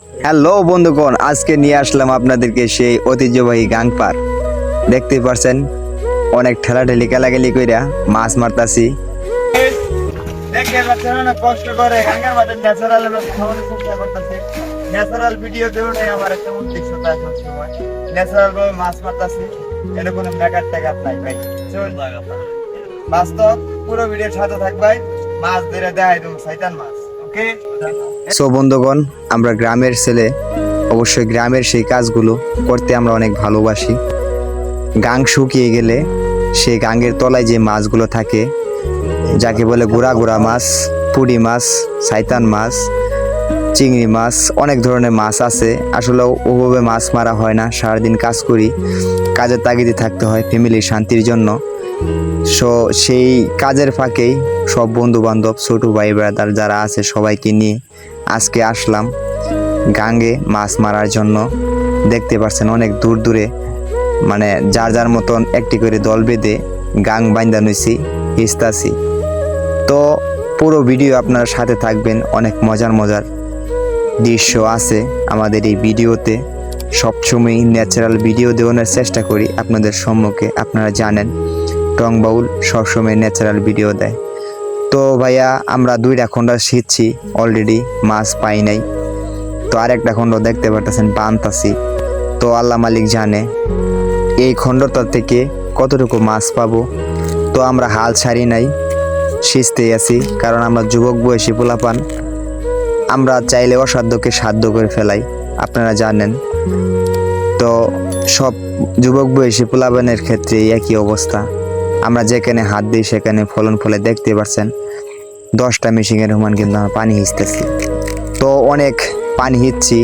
Hello বন্ধুগণ, আজকে নিয়ে আসলাম আপনাদেরকে সেই ঐতিহ্যবাহী গাং পার। দেখতে পারছেন, অনেক ঠেলাঠেলি খেলাখেলি কইরা মাছ মারতাছি। মাছ ভাই। মাছ ধরে দেখাই দেবো মাছ। সো বন্ধুগণ, আমরা গ্রামের ছেলে। অবশ্যই গ্রামের সেই কাজগুলো করতে আমরা অনেক ভালোবাসি। গাং শুকিয়ে গেলে সেই গাঙ্গের তলায় যে মাছগুলো থাকে, যাকে বলে গুড়া গুড়া মাছ, পুঁটি মাছ সাইতান মাছ, চিংড়ি মাছ, অনেক ধরনের মাছ আছে। আসলে ওভাবে মাছ মারা হয় না, সারাদিন কাজ করি, কাজের তাগিদে থাকতে হয় ফ্যামিলির শান্তির জন্য। সো সেই কাজের ফাঁকেই সব বন্ধু বান্ধব ছোট ভাই ব্রাদার যারা আছে সবাইকে নিয়ে আজকে আসলাম গাঙ্গে মাছ মারার জন্য। দেখতে পাচ্ছেন অনেক দূর দূরে মানে যার যার মতন একটি করে দল বেঁধে গাং বাইন্দা নইছি হিস্তাছি। তো পুরো ভিডিও আপনার সাথে থাকবেন, অনেক মজার মজার দৃশ্য আছে আমাদের এই ভিডিওতে। সবসময় ন্যাচারাল ভিডিও দেওয়ানোর চেষ্টা করি, আপনাদের সম্মুখে আপনারা জানেন। টং বাউল সবসময় ন্যাচারাল ভিডিও দেয়। তো ভাইয়া, আমরা দুইটা খণ্ড শিখছি অলরেডি মাছ পাই নাই। তো আরেকটা খণ্ড দেখতে পারতেছেন, বানতাছি। তো আল্লাহ মালিক জানে, এই খণ্ডটা থেকে কতটুকু মাছ পাবো। তো আমরা হাল ছাড়ি নাই, সিজতেই আছি, কারণ আমরা যুবক বয়সী পোলাপান। আমরা চাইলে অসাধ্যকে সাধ্য করে ফেলাই, আপনারা জানেন। তো সব যুবক বয়সী পোলাপানের ক্ষেত্রে একই অবস্থা। আমরা যেখানে হাত দিই, সেখানে ফলন ফলে দেখতে পাচ্ছেন দশটা মেশিনের সমান কিন্তু আমরা পানি হিঁচতেছি। তো অনেক পানি হিঁচছি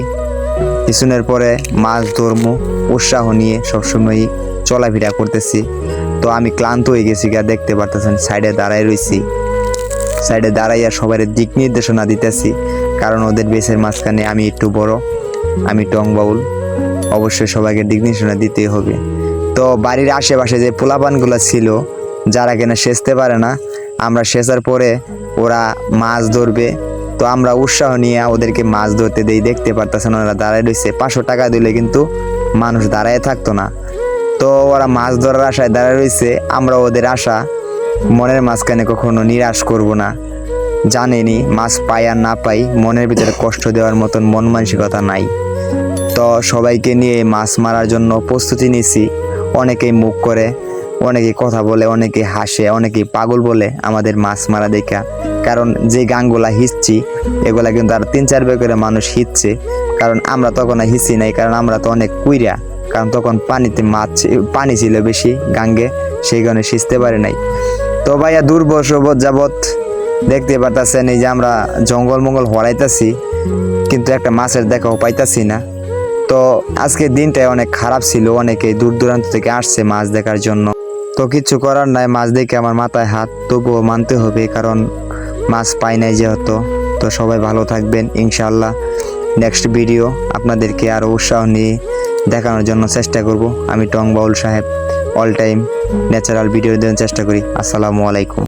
হিসুনের পরে মাছ ধরমু, উৎসাহ নিয়ে সবসময় চলাফেরা করতেছি। তো আমি ক্লান্ত হয়ে গেছি গা, দেখতে পারতেছেন সাইডে দাঁড়াই রইছি। সাইডে দাঁড়াইয়া সবার দিক নির্দেশনা দিতেছি, কারণ ওদের বেসের মাঝখানে আমি একটু বড়, আমি টং বাউল। অবশ্যই সবাইকে দিক নির্দেশনা দিতেই হবে। তো বাড়ির আশেপাশে যে পোলাপানগুলো ছিল যারা কিনা সেচতে পারে না, আমরা সেচার পরে ওরা মাছ ধরবে। তো আমরা উৎসাহ নিয়ে ওদেরকে মাছ ধরতে দেই, দেখতে পারতেছেন ওরা দাঁড়ায় রয়েছে। পাঁচশো টাকা দিলে কিন্তু মানুষ দাঁড়ায় থাকতো না। তো ওরা মাছ ধরার আশায় দাঁড়ায় রয়েছে। আমরা ওদের আশা মনের মাঝখানে কখনো নিরাশ করব না। জানেনি, মাছ পাই আর না পাই, মনের ভিতরে কষ্ট দেওয়ার মতন মন মানসিকতা নাই। তো সবাইকে নিয়ে মাছ মারার জন্য প্রস্তুতি নিছি অনেকেই মুখ করে অনেকেই কথা বলে, অনেকে হাসে, অনেকে পাগল বলে আমাদের মাছ মারা দেখা। কারণ যে গানগুলা হিসছি এগুলা কিন্তু আর তিন চার করে মানুষ হিচ্ছে। কারণ আমরা তখন হিসি নাই, কারণ আমরা তো অনেক কুইরা। কারণ তখন পানিতে মাছ, পানি ছিল বেশি গাঙ্গে, সেই কারণে সিঁচতে পারে নাই। তো ভাইয়া দূর বছর যাবৎ দেখতে পারতাছেন এই যে আমরা জঙ্গল মঙ্গল হরাইতাছি, কিন্তু একটা মাছের দেখাও পাইতাছি না। তো আজকের দিনটাই অনেক খারাপ ছিল, অনেকে দূর দূরান্ত থেকে আসছে মাছ দেখার জন্য। তো কিছু করার নাই, মাছ দেখে আমার মাথায় হাত, তবুও মানতে হবে, কারণ মাছ পাই নাই যেহেতু। তো সবাই ভালো থাকবেন ইনশাল্লাহ নেক্সট ভিডিও আপনাদেরকে আরও উৎসাহ নিয়ে দেখানোর জন্য চেষ্টা করব। আমি টং বাউল সাহেব অল টাইম ন্যাচারাল ভিডিও দেওয়ার চেষ্টা করি। আসসালামু আলাইকুম।